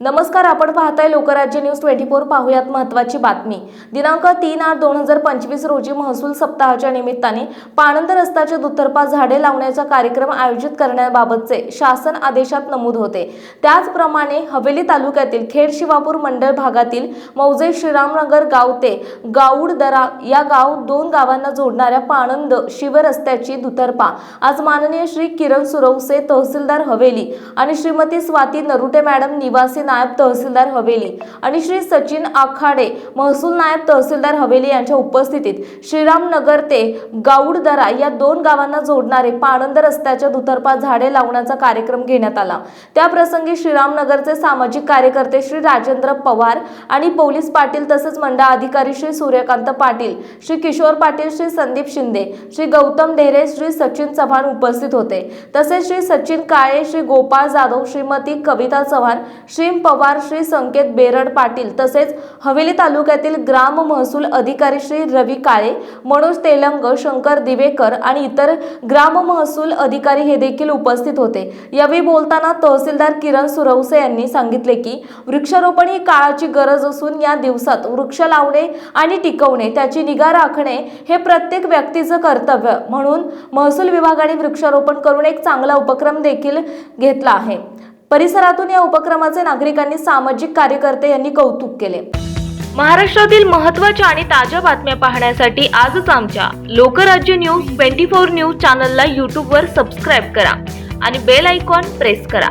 नमस्कार आपण पाहताय लोकराज्य न्यूज ट्वेंटी फोर पाहूयात महत्वाची बातमी. दिनांक तीन आठ दोन हजार पंचवीस रोजी महसूल सप्ताहाच्या निमित्ताने पाणंद रस्त्याच्या दुतर्फा झाडे लावण्याचा कार्यक्रम आयोजित करण्याबाबतचे शासन आदेशात नमूद होते. त्याचप्रमाणे हवेली तालुक्यातील खेड शिवापूर मंडळ भागातील मौजे श्रीरामनगर गाव ते गाऊडदरा या गाव दोन गावांना जोडणाऱ्या पाणंद शिवरस्त्याची दुतर्फा. आज माननीय श्री किरण सुरवसे तहसीलदार हवेली आणि श्रीमती स्वाती नरुटे मॅडम निवासी नायब तहसीलदार हवेली आणि श्री सचिन आखाडे महसूल नायब तहसीलदार हवेली यांच्या उपस्थितीत श्रीरामनगर ते गाऊडदरा या दोन गावांना जोडणारे पाणंद रस्त्याच्या दुतर्फा झाडे लावण्याचा कार्यक्रम घेण्यात आला. त्याप्रसंगी श्रीरामनगरचे सामाजिक कार्यकर्ते श्री राजेंद्र पवार आणि पोलीस पाटील तसेच मंडळ अधिकारी श्री सूर्यकांत पाटील श्री किशोर पाटील श्री संदीप शिंदे श्री गौतम ढेरे श्री सचिन चव्हाण उपस्थित होते. तसेच श्री सचिन काळे श्री गोपाळ जाधव श्रीमती कविता चव्हाण श्री पवार श्री संकेत बेरड पाटील तसेच हवेली तालुक्यातील ग्राम महसूल अधिकारी श्री रवी काळे मनोज तेलंग शंकर दिवेकर आणि इतर ग्राम महसूल अधिकारी हे देखील उपस्थित होते. यावेळी बोलताना तहसीलदार किरण सुरवसे यांनी सांगितले की वृक्षारोपण ही काळाची गरज असून या दिवसात वृक्ष लावणे आणि टिकवणे त्याची निगा राखणे हे प्रत्येक व्यक्तीचं कर्तव्य. म्हणून महसूल विभागाने वृक्षारोपण करून एक चांगला उपक्रम देखील घेतला आहे. परिसरातून या उपक्रमाचे नागरिकांनी सामाजिक कार्यकर्ते यांनी कौतुक केले. महाराष्ट्रातील महत्त्वाच्या आणि ताज्या बातम्या पाहण्यासाठी आजच आमच्या Lokrajya news twenty four news चॅनलला यूट्यूबवर सबस्क्राईब करा आणि बेल आयकॉन प्रेस करा.